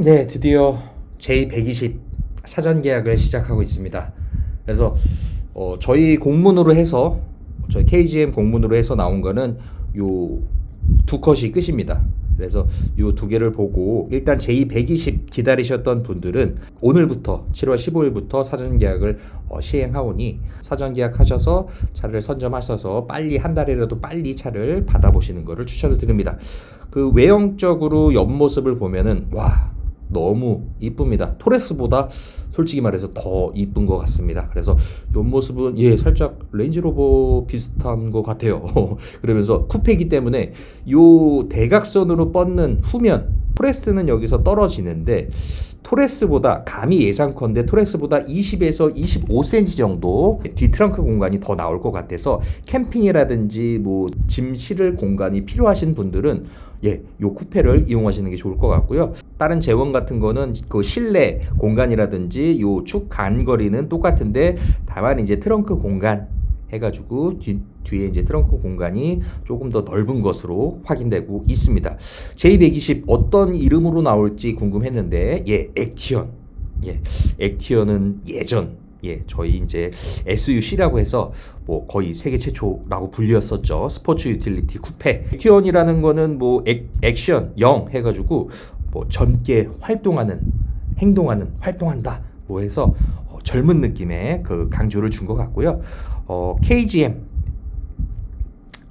네, 드디어 J120 사전 계약을 시작하고 있습니다. 그래서 어, 저희 공문으로 해서 저희 KGM 공문으로 해서 나온 거는 요 두 컷이 끝입니다. 그래서 요 두 개를 보고 일단 J120 기다리셨던 분들은 오늘부터 7월 15일부터 사전 계약을 어, 시행하오니 사전 계약하셔서 차를 선점하셔서 빨리 한 달이라도 빨리 차를 받아보시는 것을 추천을 드립니다. 그 외형적으로 옆모습을 보면은 와 너무 이쁩니다. 토레스보다 솔직히 말해서 더 이쁜 것 같습니다. 그래서 옆모습은 예 살짝 레인지로버 비슷한 것 같아요. 그러면서 쿠페이기 때문에 요 대각선으로 뻗는 후면 토레스는 여기서 떨어지는데 토레스보다 감히 예상컨대 토레스보다 20에서 25cm 정도 뒤 트렁크 공간이 더 나올 것 같아서 캠핑이라든지 뭐 짐 실을 공간이 필요하신 분들은 예, 요 쿠페를 이용하시는 게 좋을 것 같고요. 다른 재원 같은 거는 그 실내 공간이라든지 요 축 간거리는 똑같은데 다만 이제 트렁크 공간 해가지고 뒤, 뒤에 이제 트렁크 공간이 조금 더 넓은 것으로 확인되고 있습니다. J120 어떤 이름으로 나올지 궁금했는데 예, 액티언. 예, 액티언은 예전 예, 저희 이제 SUC라고 해서 뭐 거의 세계 최초라고 불렸었죠. 스포츠 유틸리티 쿠페. 액티언이라는 거는 뭐 액, 액션 영 해가지고 뭐 젊게 활동하는 행동하는 활동한다 뭐 해서 어, 젊은 느낌의 그 강조를 준 것 같고요. 어, KGM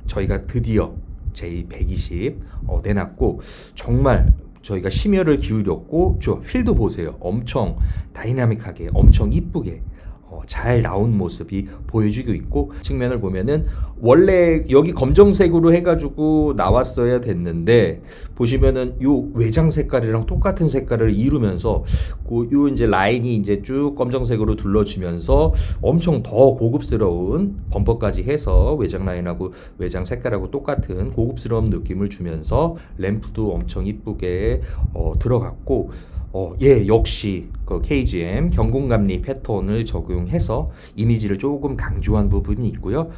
저희가 드디어 J120 어, 내놨고 정말 저희가 심혈을 기울였고 저 필드 보세요. 엄청 다이나믹하게 엄청 이쁘게 어, 잘 나온 모습이 보여지고 있고 측면을 보면은 원래 여기 검정색으로 해가지고 나왔어야 됐는데 보시면은 요 외장 색깔이랑 똑같은 색깔을 이루면서 그요 이제 라인이 이제 쭉 검정색으로 둘러지면서 엄청 더 고급스러운 범퍼까지 해서 외장 라인하고 외장 색깔하고 똑같은 고급스러운 느낌을 주면서 램프도 엄청 이쁘게 어, 들어갔고 어, 예, 역시 그 KGM 경공감리 패턴을 적용해서 이미지를 조금 강조한 부분이 있고요.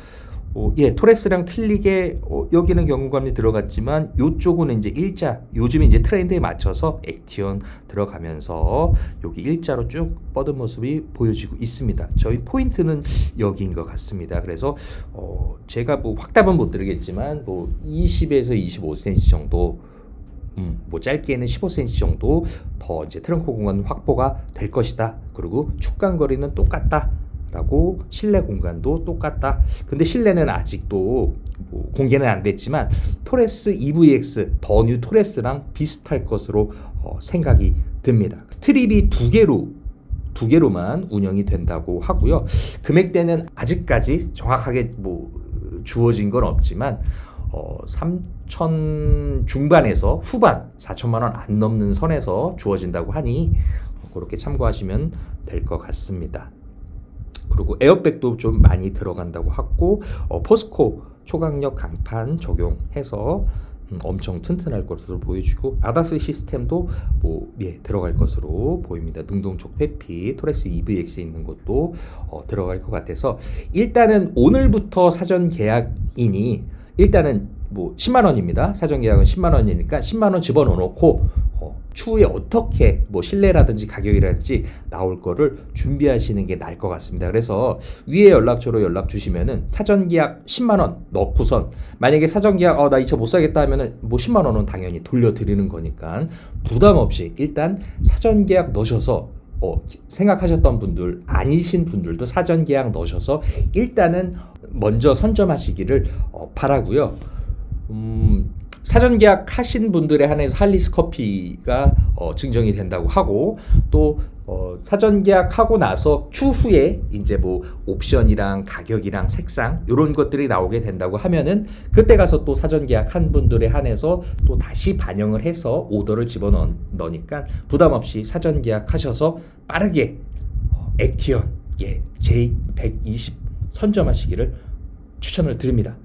어, 예, 토레스랑 틀리게 어, 여기는 경공감리 들어갔지만 이쪽은 이제 일자, 요즘 이제 트렌드에 맞춰서 액티언 들어가면서 여기 일자로 쭉 뻗은 모습이 보여지고 있습니다. 저희 포인트는 여기인 것 같습니다. 그래서 어, 제가 뭐 확답은 못 드리겠지만 뭐 20에서 25cm 정도 음, 뭐 짧게는 15cm 정도 더 이제 트렁크 공간 확보가 될 것이다. 그리고 축간 거리는 똑같다. 라고 실내 공간도 똑같다. 근데 실내는 아직도 뭐 공개는 안 됐지만 토레스 EVX 더 뉴 토레스랑 비슷할 것으로 어, 생각이 듭니다. 트립이 두 개로 두 개로만 운영이 된다고 하고요. 금액대는 아직까지 정확하게 뭐 주어진 건 없지만 어, 3천 중반에서 후반 4천만 원 안 넘는 선에서 주어진다고 하니 어, 그렇게 참고하시면 될 것 같습니다. 그리고 에어백도 좀 많이 들어간다고 하고 어, 포스코 초강력 강판 적용해서 음, 엄청 튼튼할 것으로 보여주고 아다스 시스템도 뭐 예, 들어갈 것으로 보입니다. 능동적 회피, 토레스 EVX에 있는 것도 어, 들어갈 것 같아서 일단은 오늘부터 사전 계약이니 일단은 뭐 10만 원입니다. 사전 계약은 10만 원이니까 10만 원 집어넣어 놓고 어, 추후에 어떻게 뭐 실내라든지 가격이라든지 나올 거를 준비하시는 게 나을 것 같습니다. 그래서 위에 연락처로 연락 주시면은 사전 계약 10만 원 넣고선 만약에 사전 계약 어 나 이 차 못 사겠다 하면은 뭐 10만 원은 당연히 돌려 드리는 거니까 부담 없이 일단 사전 계약 넣으셔서 어, 생각하셨던 분들 아니신 분들도 사전 계약 넣으셔서 일단은 먼저 선점하시기를 어, 바라고요. 음, 사전 계약 하신 분들에 한해서 할리스 커피가 어, 증정이 된다고 하고 또 어, 사전 계약하고 나서 추후에 이제 뭐 옵션이랑 가격이랑 색상 이런 것들이 나오게 된다고 하면은 그때 가서 또 사전 계약한 분들에 한해서 또 다시 반영을 해서 오더를 집어넣으니까 부담 없이 사전 계약하셔서 빠르게 어, 액티언 예 J120 선점하시기를 추천을 드립니다.